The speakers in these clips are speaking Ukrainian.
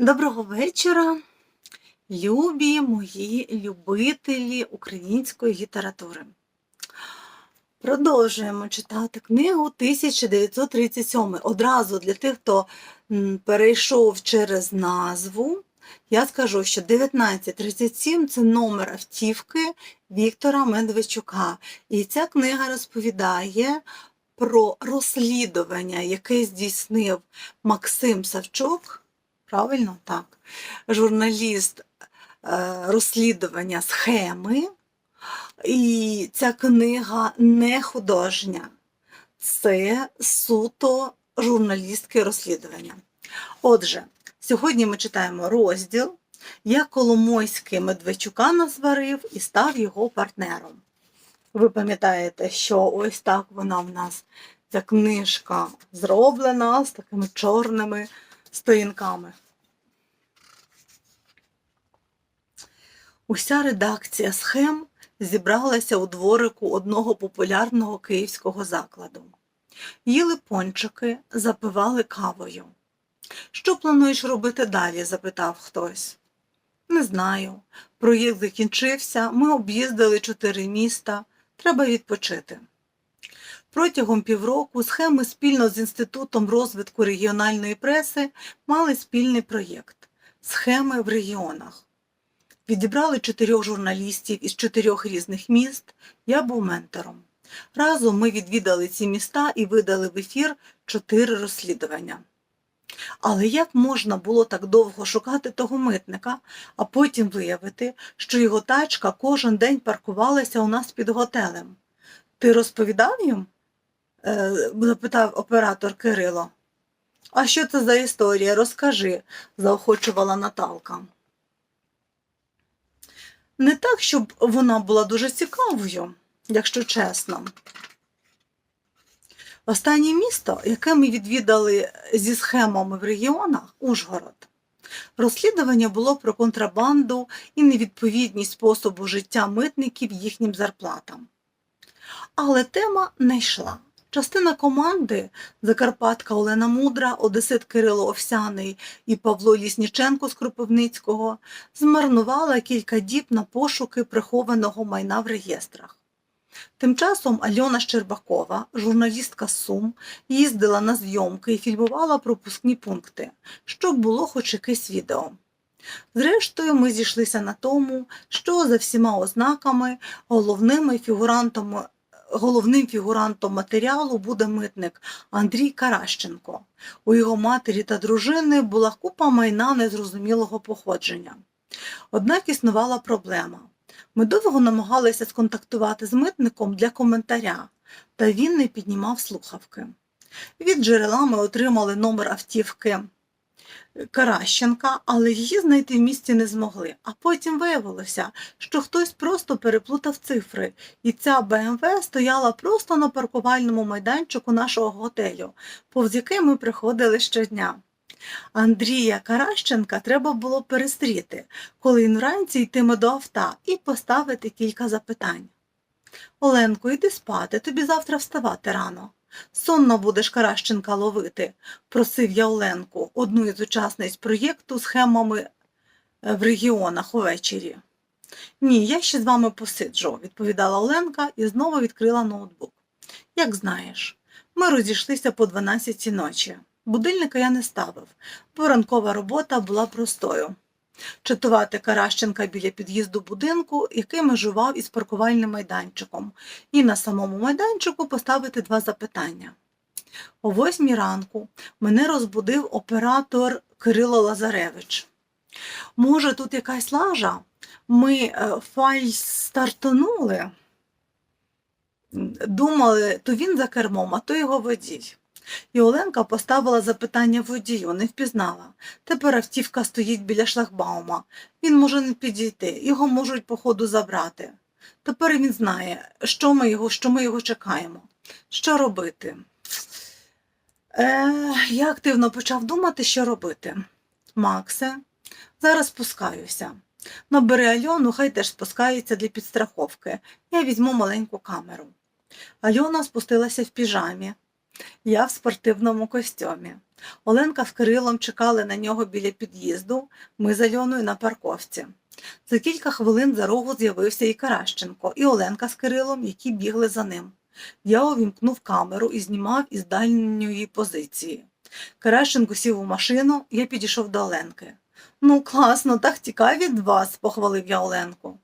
Доброго вечора, любі мої любителі української літератури. Продовжуємо читати книгу 1937. Одразу для тих, хто перейшов через назву, я скажу, що 1937 це номер автівки Віктора Медведчука. І ця книга розповідає про розслідування, яке здійснив Максим Савчук. Правильно, так. Журналіст е, розслідування схеми. І ця книга не художня, це суто журналістське розслідування. Отже, сьогодні ми читаємо розділ, як Коломойський Медведчука назварив і став його партнером. Ви пам'ятаєте, що ось так вона в нас, ця книжка зроблена з такими чорними сторінками. Уся редакція схем зібралася у дворику одного популярного київського закладу. Їли пончики, запивали кавою. Що плануєш робити далі? запитав хтось. Не знаю. Проєкт закінчився, ми об'їздили чотири міста, треба відпочити. Протягом півроку схеми спільно з Інститутом розвитку регіональної преси мали спільний проєкт Схеми в регіонах. Відібрали чотирьох журналістів із чотирьох різних міст. Я був ментором. Разом ми відвідали ці міста і видали в ефір чотири розслідування. Але як можна було так довго шукати того митника, а потім виявити, що його тачка кожен день паркувалася у нас під готелем? Ти розповідав їм? Е, запитав оператор Кирило. А що це за історія? Розкажи, заохочувала Наталка. Не так, щоб вона була дуже цікавою, якщо чесно. Останнє місто, яке ми відвідали зі схемами в регіонах Ужгород. Розслідування було про контрабанду і невідповідність способу життя митників їхнім зарплатам. Але тема не йшла. Частина команди Закарпатка Олена Мудра, Одесит Кирило Овсяний і Павло Лісніченко з Кропивницького змарнувала кілька діб на пошуки прихованого майна в реєстрах. Тим часом Альона Щербакова, журналістка Сум, їздила на зйомки і фільмувала пропускні пункти, щоб було хоч якесь відео. Зрештою, ми зійшлися на тому, що за всіма ознаками головними фігурантами головним фігурантом матеріалу буде митник Андрій Каращенко. У його матері та дружини була купа майна незрозумілого походження. Однак існувала проблема. Ми довго намагалися сконтактувати з митником для коментаря, та він не піднімав слухавки. Від джерела ми отримали номер автівки Каращенка, але її знайти в місті не змогли. А потім виявилося, що хтось просто переплутав цифри, і ця БМВ стояла просто на паркувальному майданчику нашого готелю, повз який ми приходили щодня. Андрія Каращенка треба було перестріти, коли він вранці йтиме до авто і поставити кілька запитань. Оленко, йди спати, тобі завтра вставати рано. Сонно будеш Каращенка ловити, просив я Оленку, одну із учасниць проєкту схемами е, в регіонах увечері. Ні, я ще з вами посиджу, відповідала Оленка і знову відкрила ноутбук. Як знаєш, ми розійшлися по 12 ночі. Будильника я не ставив, бо ранкова робота була простою. Чатувати Каращенка біля під'їзду будинку, який межував із паркувальним майданчиком, і на самому майданчику поставити два запитання. О восьмій ранку мене розбудив оператор Кирило Лазаревич. Може, тут якась лажа? Ми е, фаль стартанули. Думали, то він за кермом, а то його водій. І Оленка поставила запитання водію, не впізнала. Тепер автівка стоїть біля шлагбаума. Він може не підійти, його можуть по ходу забрати. Тепер він знає, що ми його, що ми його чекаємо. Що робити? Е, я активно почав думати, що робити. Максе, зараз спускаюся. Набери Альону, хай теж спускається для підстраховки. Я візьму маленьку камеру. Альона спустилася в піжамі. Я в спортивному костюмі. Оленка з Кирилом чекали на нього біля під'їзду, ми з Альоною на парковці. За кілька хвилин за рогу з'явився і Каращенко, і Оленка з Кирилом, які бігли за ним. Я увімкнув камеру і знімав із дальньої позиції. Каращенко сів у машину, я підійшов до Оленки. Ну, класно, так тікай від вас, похвалив я Оленку.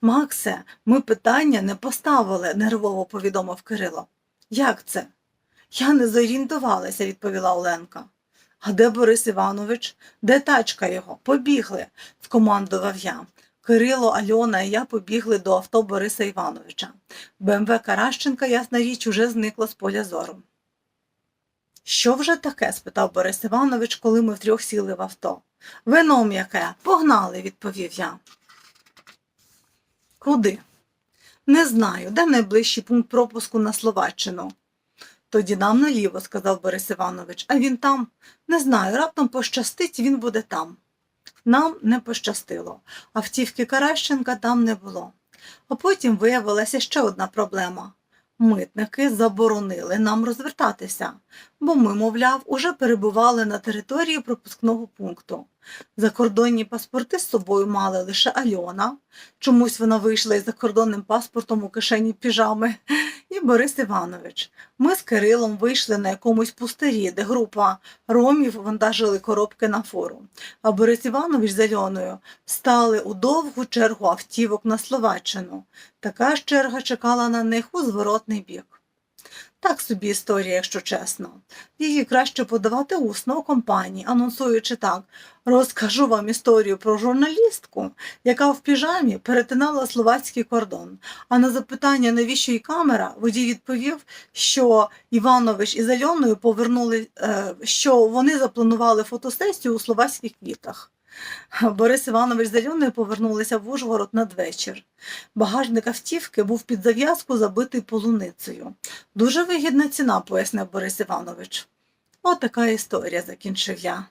Максе, ми питання не поставили, нервово повідомив Кирило. Як це? Я не зорієнтувалася, відповіла Оленка. А де Борис Іванович? Де тачка його? Побігли, скомандував я. Кирило, Альона і я побігли до авто Бориса Івановича. БМВ Каращенка, ясна річ, уже зникла з поля зору. Що вже таке? спитав Борис Іванович, коли ми втрьох сіли в авто. Вином яке? Погнали, відповів я. Куди? Не знаю, де найближчий пункт пропуску на Словаччину. Тоді нам наліво, сказав Борис Іванович, а він там. Не знаю, раптом пощастить, він буде там. Нам не пощастило, автівки Каращенка там не було. А потім виявилася ще одна проблема. Митники заборонили нам розвертатися, бо ми, мовляв, уже перебували на території пропускного пункту. Закордонні паспорти з собою мали лише Альона, чомусь вона вийшла із закордонним паспортом у кишені піжами, і Борис Іванович. Ми з Кирилом вийшли на якомусь пустирі, де група ромів вантажили коробки на фору. А Борис Іванович з Альоною стали у довгу чергу автівок на Словаччину. Така ж черга чекала на них у зворотний бік. Так собі історія, якщо чесно. Її краще подавати усно у компанії, анонсуючи так. Розкажу вам історію про журналістку, яка в піжамі перетинала словацький кордон. А на запитання, навіщо їй камера, водій відповів, що Іванович із Альоною повернули, е, що вони запланували фотосесію у словацьких квітах. Борис Іванович з Альоною повернулися в Ужгород надвечір. Багажник автівки був під зав'язку забитий полуницею. Дуже вигідна ціна, пояснив Борис Іванович. Отака історія, закінчив я.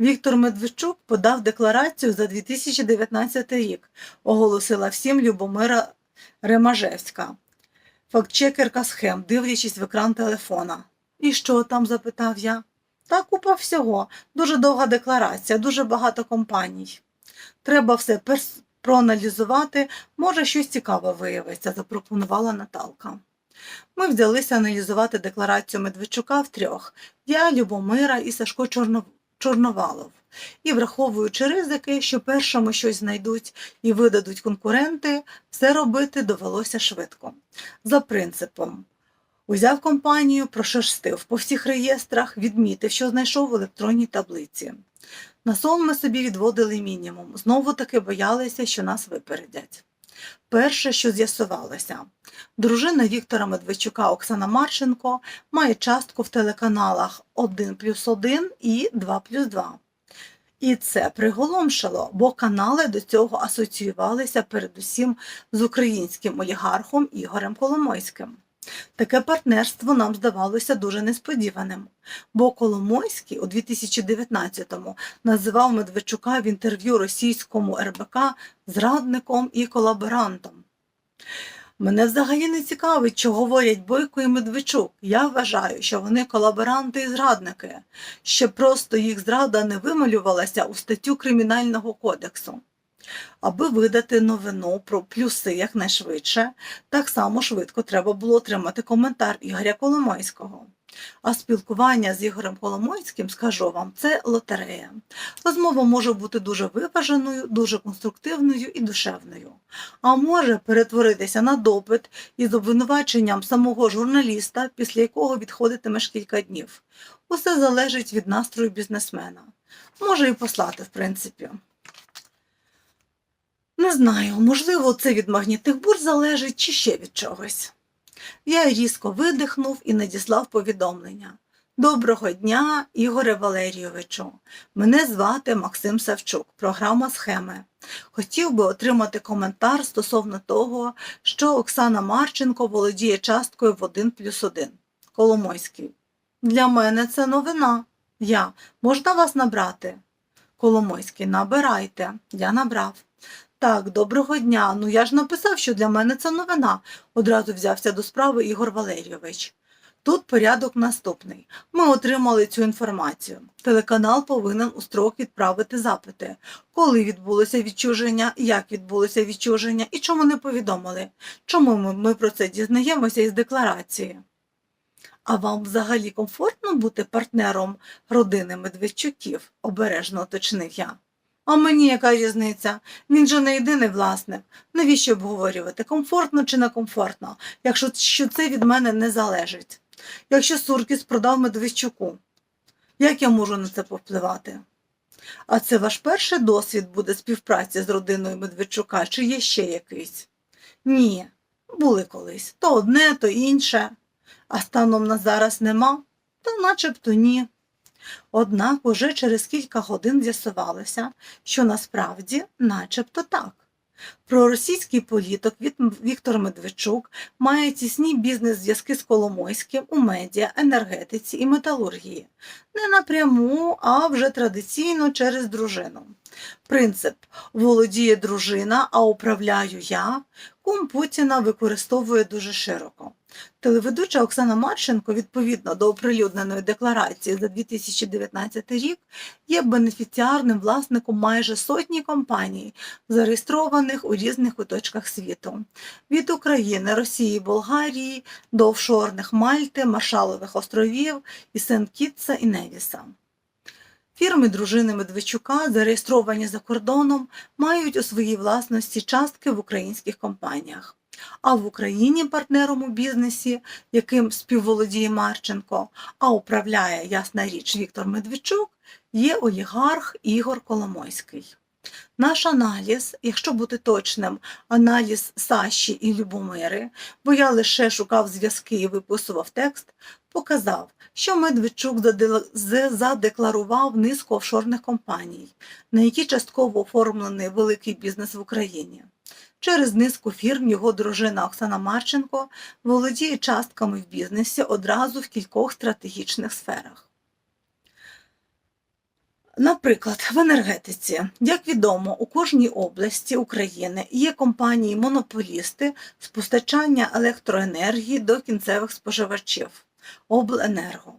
Віктор Медведчук подав декларацію за 2019 рік, оголосила всім Любомира Ремажевська, фактчекерка схем, дивлячись в екран телефона. І що там? запитав я. Та купа всього, дуже довга декларація, дуже багато компаній. Треба все проаналізувати, може щось цікаве виявиться, запропонувала Наталка. Ми взялися аналізувати декларацію Медведчука втрьох я, Любомира і Сашко Чорно... Чорновалов. І враховуючи ризики, що першому щось знайдуть і видадуть конкуренти, все робити довелося швидко. За принципом Узяв компанію, прошерстив по всіх реєстрах, відмітив, що знайшов в електронній таблиці. На сон ми собі відводили мінімум, знову таки боялися, що нас випередять. Перше, що з'ясувалося, дружина Віктора Медведчука Оксана Марченко має частку в телеканалах 1 плюс 1 і 2 плюс 2. І це приголомшило, бо канали до цього асоціювалися передусім з українським олігархом Ігорем Коломойським. Таке партнерство нам здавалося дуже несподіваним, бо Коломойський у 2019-му називав Медведчука в інтерв'ю російському РБК зрадником і колаборантом. Мене взагалі не цікавить, що говорять Бойко і Медведчук. Я вважаю, що вони колаборанти і зрадники, ще просто їх зрада не вималювалася у статтю Кримінального кодексу. Аби видати новину про плюси якнайшвидше, так само швидко треба було отримати коментар Ігоря Коломойського. А спілкування з Ігорем Коломойським, скажу вам, це лотерея. Розмова може бути дуже виваженою, дуже конструктивною і душевною, а може перетворитися на допит із обвинуваченням самого журналіста, після якого відходитимеш кілька днів. Усе залежить від настрою бізнесмена. Може і послати, в принципі. Не знаю, можливо, це від магнітних бур залежить чи ще від чогось. Я різко видихнув і надіслав повідомлення. Доброго дня, Ігоре Валерійовичу. Мене звати Максим Савчук, програма Схеми. Хотів би отримати коментар стосовно того, що Оксана Марченко володіє часткою в 1 плюс 1. Коломойський. Для мене це новина. Я. Можна вас набрати? Коломойський. Набирайте. Я набрав. Так, доброго дня. Ну я ж написав, що для мене це новина, одразу взявся до справи Ігор Валерійович. Тут порядок наступний. Ми отримали цю інформацію. Телеканал повинен у строк відправити запити, коли відбулося відчуження, як відбулося відчуження і чому не повідомили. Чому ми, про це дізнаємося із декларації? А вам взагалі комфортно бути партнером родини Медведчуків? обережно уточнив я. А мені яка різниця? Він же не єдиний власник. Навіщо обговорювати, комфортно чи некомфортно, якщо що це від мене не залежить? Якщо Суркіс продав Медведчуку, як я можу на це повпливати? А це ваш перший досвід буде співпраці з родиною Медведчука, чи є ще якийсь? Ні, були колись. То одне, то інше. А станом на зараз нема? Та начебто ні. Однак уже через кілька годин з'ясувалося, що насправді начебто так. Проросійський політик Віктор Медведчук має тісні бізнес-зв'язки з Коломойським у медіа, енергетиці і металургії. Не напряму, а вже традиційно через дружину. Принцип володіє дружина, а управляю я, кум Путіна використовує дуже широко. Телеведуча Оксана Марченко, відповідно до оприлюдненої декларації за 2019 рік, є бенефіціарним власником майже сотні компаній, зареєстрованих у різних куточках світу від України, Росії, Болгарії до офшорних Мальти, Маршалових островів і Сент-Кітса і Невіса. Фірми дружини Медведчука, зареєстровані за кордоном, мають у своїй власності частки в українських компаніях. А в Україні партнером у бізнесі, яким співволодіє Марченко, а управляє, ясна річ, Віктор Медведчук, є олігарх Ігор Коломойський. Наш аналіз, якщо бути точним, аналіз Саші і Любомири, бо я лише шукав зв'язки і виписував текст, показав, що Медведчук задекларував низку офшорних компаній, на які частково оформлений великий бізнес в Україні. Через низку фірм його дружина Оксана Марченко володіє частками в бізнесі одразу в кількох стратегічних сферах. Наприклад, в енергетиці, як відомо, у кожній області України є компанії-монополісти з постачання електроенергії до кінцевих споживачів обленерго.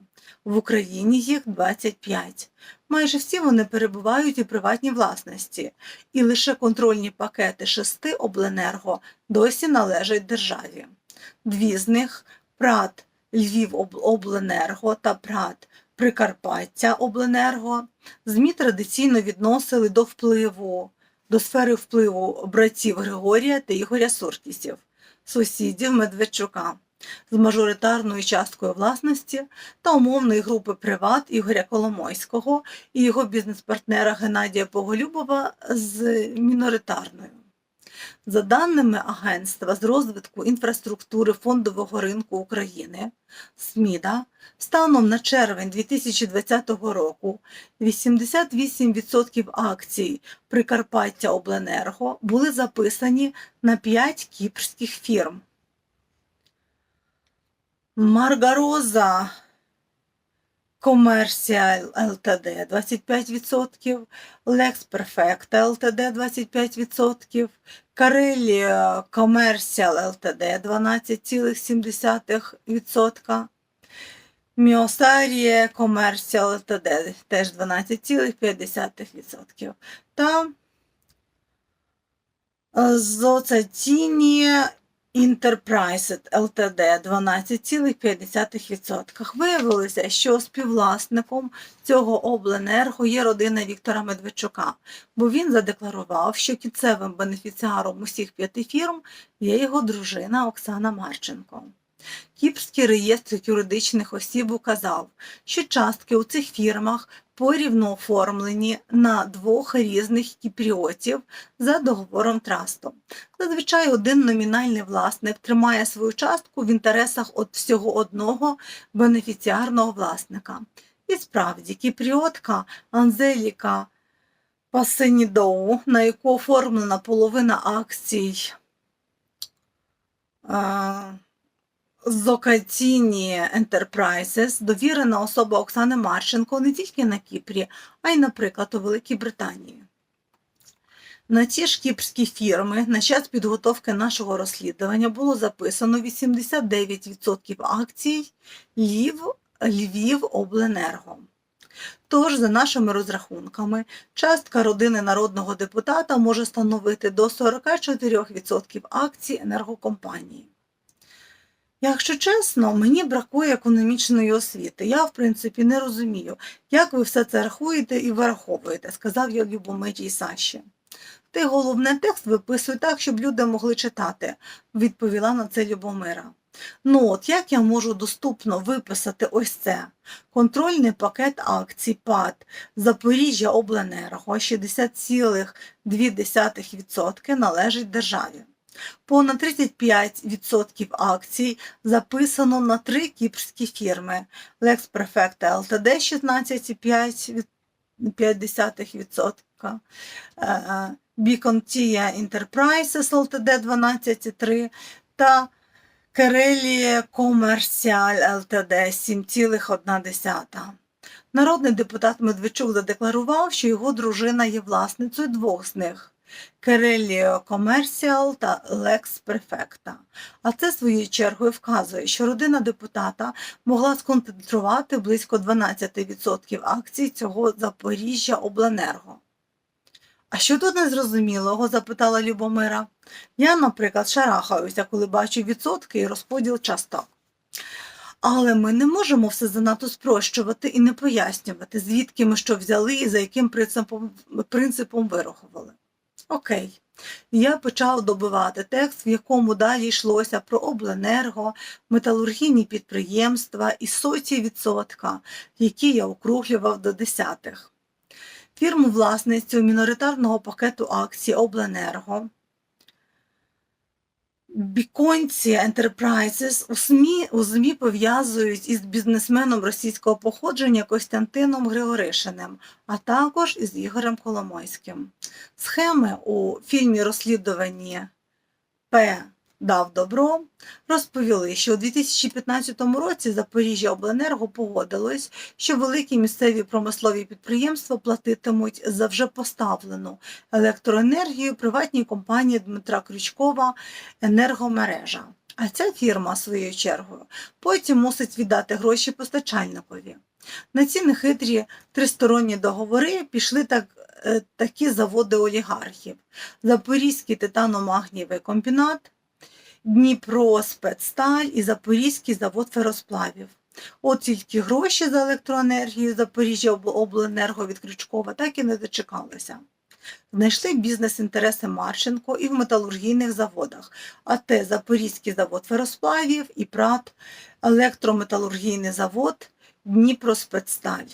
В Україні їх 25. Майже всі вони перебувають у приватній власності, і лише контрольні пакети шести обленерго досі належать державі. Дві з них ПРАТ Львівобленерго та ПРАТ Прикарпаття Обленерго ЗМІ традиційно відносили до впливу, до сфери впливу братів Григорія та Ігоря Суркісів, сусідів Медведчука з мажоритарною часткою власності та умовної групи Приват Ігоря Коломойського і його бізнес-партнера Геннадія Поголюбова з міноритарною. За даними Агентства з розвитку інфраструктури фондового ринку України СМІДа, станом на червень 2020 року 88% акцій Прикарпаття Обленерго були записані на 5 кіпрських фірм. Маргароза Комерціал ЛТД 25%, Лекс Перфект ЛТД 25%, Карелія Комерціал ЛТД 12,7%, Міосарія Комерціал ЛТД теж 12,5%. Та Зоцатіні Enterprise Ltd 12,5%. Виявилося, що співвласником цього обленерго є родина Віктора Медведчука, бо він задекларував, що кінцевим бенефіціаром усіх п'яти фірм є його дружина Оксана Марченко. Кіпрський реєстр юридичних осіб указав, що частки у цих фірмах порівно оформлені на двох різних кіпріотів за договором трасту. Зазвичай один номінальний власник тримає свою частку в інтересах от всього одного бенефіціарного власника. І справді, кіпріотка Анзеліка Пасенідоу, на яку оформлена половина акцій а, Зокатіні Enterprises, довірена особа Оксани Марченко не тільки на Кіпрі, а й, наприклад, у Великій Британії. На ці ж кіпрські фірми на час підготовки нашого розслідування було записано 89% акцій Львів, Львів Обленерго. Тож, за нашими розрахунками, частка родини народного депутата може становити до 44% акцій енергокомпанії. Якщо чесно, мені бракує економічної освіти. Я, в принципі, не розумію, як ви все це рахуєте і вираховуєте, сказав я Любомирій Саші. Ти головне текст виписуй так, щоб люди могли читати, відповіла на це Любомира. Ну от як я можу доступно виписати ось це? Контрольний пакет акцій ПАД Запоріжжя Обленерго 60,2% належить державі. Понад 35% акцій записано на три кіпрські фірми. Lex Prefecta LTD 16,5%, е, Beacon Tia Enterprises LTD 12,3% та Карелія Комерціаль ЛТД 7,1. Народний депутат Медведчук задекларував, що його дружина є власницею двох з них Кареліо Комерціал та Лекс Префекта. А це своєю чергою вказує, що родина депутата могла сконцентрувати близько 12% акцій цього Запоріжжя Обленерго. А що тут незрозумілого? запитала Любомира. Я, наприклад, шарахаюся, коли бачу відсотки і розподіл часток. Але ми не можемо все занадто спрощувати і не пояснювати, звідки ми що взяли і за яким принципом, принципом вирахували. Окей. Я почав добивати текст, в якому далі йшлося про обленерго, металургійні підприємства і соті відсотка, які я округлював до десятих. Фірму власницю міноритарного пакету акцій Обленерго Біконці Enterprises у СМІ, у ЗМІ пов'язують із бізнесменом російського походження Костянтином Григоришиним, а також із Ігорем Коломойським. Схеми у фільмі розслідування П. Дав добро, розповіли, що у 2015 році Запоріжжя Обленерго погодилось, що великі місцеві промислові підприємства платитимуть за вже поставлену електроенергію приватній компанії Дмитра Крючкова енергомережа. А ця фірма, своєю чергою, потім мусить віддати гроші постачальникові. На ці нехитрі тристоронні договори пішли так, е, такі заводи олігархів: Запорізький титано-магнієвий комбінат. Дніпро Спецсталь і Запорізький завод феросплавів. От тільки гроші за електроенергію Запоріжжя Обленерго від Крючкова так і не дочекалися. Знайшли бізнес-інтереси Марченко і в металургійних заводах, а те Запорізький завод феросплавів і ПРАТ, електрометалургійний завод Дніпроспецсталь.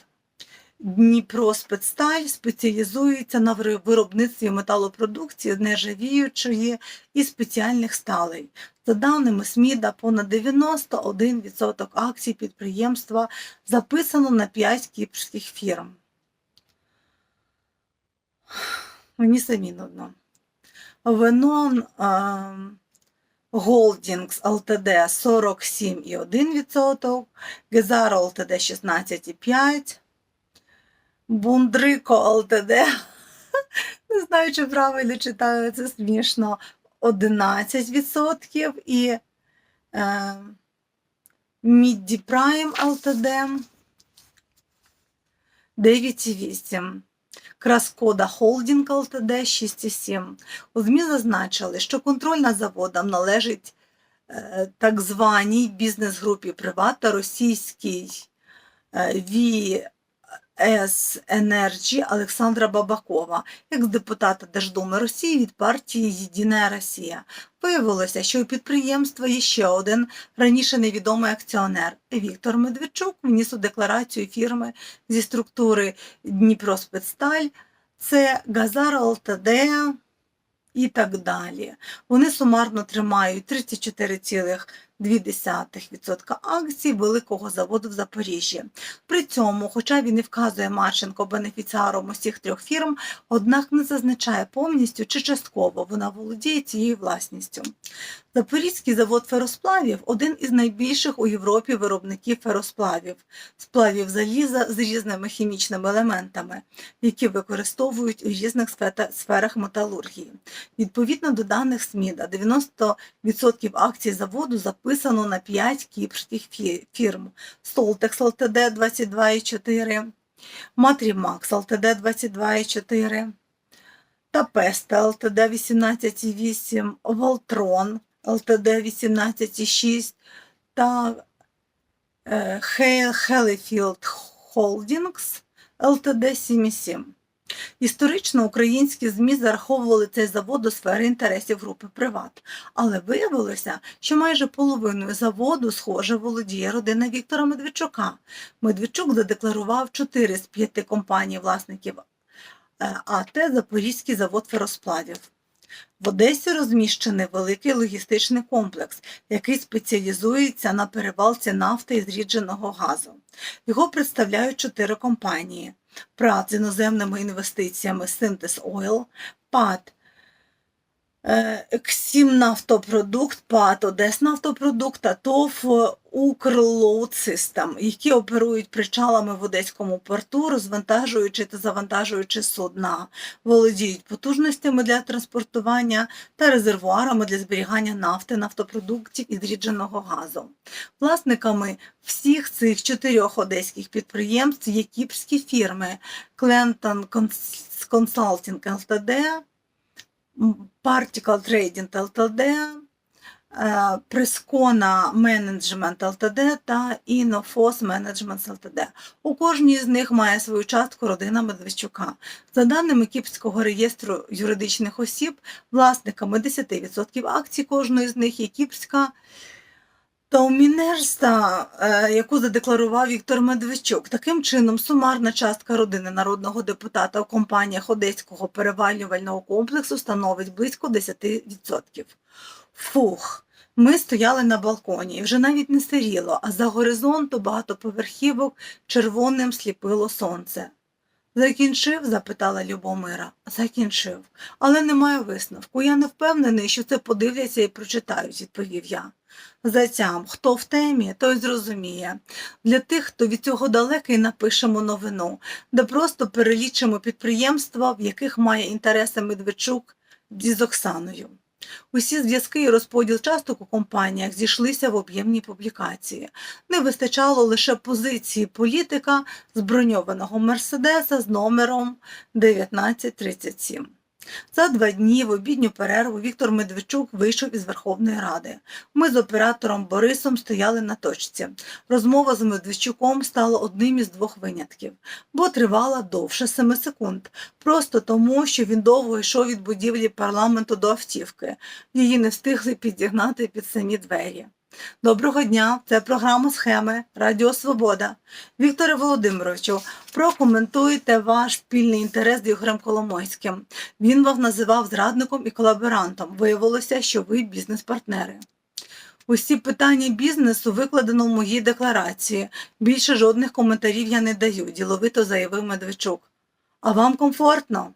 Дніпроспецсталь спеціалізується на виробництві металопродукції нержавіючої і спеціальних сталей. За даними СМІДа, понад 91% акцій підприємства записано на 5 кіпрських фірм. Мені самі нудно. Венон Голдінгс ЛТД 47,1%, Гезаро ЛТД 16,5%. Бундрико ЛТД. Не знаю, чи правильно читаю, це смішно. 11% і е, Мідді Прайм ЛТД 9,8%. Краскода Холдінг ЛТД 6,7. У ЗМІ зазначили, що контроль над заводом належить е, так званій бізнес-групі Приват та російській е, С Енерджі Олександра Бабакова, як депутата Держдуми Росії від партії Єдина Росія. Виявилося, що у підприємства є ще один раніше невідомий акціонер Віктор Медведчук вніс у декларацію фірми зі структури Дніпроспецсталь, це Газар ЛТД і так далі. Вони сумарно тримають 0,2% акцій великого заводу в Запоріжжі. При цьому, хоча він і вказує Марченко бенефіціаром усіх трьох фірм, однак не зазначає повністю чи частково вона володіє цією власністю. Запорізький завод феросплавів один із найбільших у Європі виробників феросплавів, сплавів заліза з різними хімічними елементами, які використовують у різних сферах металургії. Відповідно до даних СМІДа, 90% акцій заводу записано на 5 кіпрських фі- фірм: Soltex Ltd 22,4, Matrimax Ltd 22,4, Tapesta Ltd 18,8, Voltron Ltd 18,6 та е, Holdings Ltd 7,7. Історично українські ЗМІ зараховували цей завод до сфери інтересів групи Приват, але виявилося, що майже половиною заводу, схоже, володіє родина Віктора Медведчука. Медведчук задекларував 4 з 5 компаній власників е, АТ Запорізький завод феросплавів. В Одесі розміщений великий логістичний комплекс, який спеціалізується на перевалці нафти і зрідженого газу. Його представляють чотири компанії: ПРАТ з іноземними інвестиціями Синтез Ойл, ПАТ е, Ксімнафтопродукт, ПАТ Одеснафтопродукт та ТОВ Укрлоуд System, які оперують причалами в Одеському порту, розвантажуючи та завантажуючи судна, володіють потужностями для транспортування та резервуарами для зберігання нафти, нафтопродуктів і зрідженого газу. Власниками всіх цих чотирьох одеських підприємств є кіпрські фірми Clenton Consulting Ltd, Particle Trading Ltd, Preskona Management Ltd та Інофос Management Ltd. У кожній з них має свою частку родина Медведчука. За даними Кіпського реєстру юридичних осіб, власниками 10% акцій кожної з них є Кіпрська Таумінерста, е, яку задекларував Віктор Медведчук. Таким чином, сумарна частка родини народного депутата у компаніях Одеського перевалювального комплексу становить близько 10%. Фух. Ми стояли на балконі, і вже навіть не сиріло, а за горизонту багатоповерхівок червоним сліпило сонце. Закінчив? запитала Любомира. Закінчив. Але немає висновку. Я не впевнений, що це подивляться і прочитають, відповів я. Затям, хто в темі, той зрозуміє. Для тих, хто від цього далекий, напишемо новину, де просто перелічимо підприємства, в яких має інтереси Медведчук зі з Оксаною. Усі зв'язки і розподіл часток у компаніях зійшлися в об'ємній публікації. Не вистачало лише позиції політика зброньованого Мерседеса з номером 1937. За два дні в обідню перерву Віктор Медведчук вийшов із Верховної Ради. Ми з оператором Борисом стояли на точці. Розмова з Медведчуком стала одним із двох винятків, бо тривала довше семи секунд, просто тому, що він довго йшов від будівлі парламенту до автівки. Її не встигли підігнати під самі двері. Доброго дня, це програма схеми Радіо Свобода. Вікторе Володимировичу, прокоментуйте ваш спільний інтерес з Ігорем Коломойським. Він вас називав зрадником і колаборантом. Виявилося, що ви бізнес-партнери. Усі питання бізнесу викладено в моїй декларації. Більше жодних коментарів я не даю, діловито заявив Медведчук. А вам комфортно?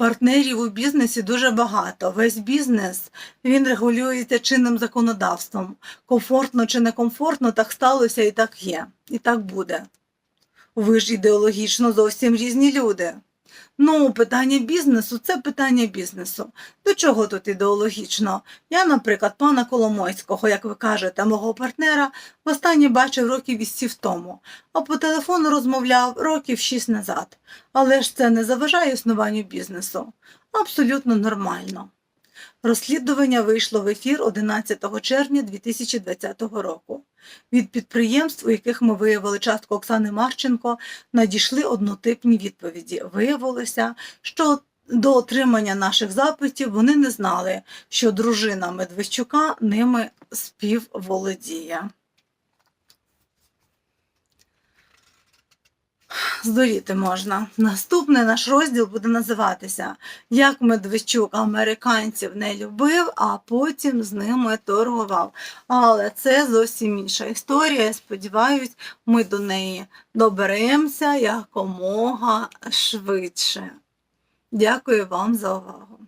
Партнерів у бізнесі дуже багато. Весь бізнес він регулюється чинним законодавством. Комфортно чи некомфортно, так сталося і так є, і так буде. Ви ж ідеологічно зовсім різні люди. Ну, питання бізнесу це питання бізнесу. До чого тут ідеологічно? Я, наприклад, пана Коломойського, як ви кажете, мого партнера, востаннє бачив років із сів тому, а по телефону розмовляв років шість назад. Але ж це не заважає існуванню бізнесу. Абсолютно нормально. Розслідування вийшло в ефір 11 червня 2020 року. Від підприємств, у яких ми виявили частку Оксани Марченко, надійшли однотипні відповіді. Виявилося, що до отримання наших запитів вони не знали, що дружина Медведчука ними співволодіє. Здуріти можна. Наступний наш розділ буде називатися Як Медведчук американців не любив, а потім з ними торгував. Але це зовсім інша історія. Я сподіваюсь, ми до неї доберемося якомога швидше. Дякую вам за увагу.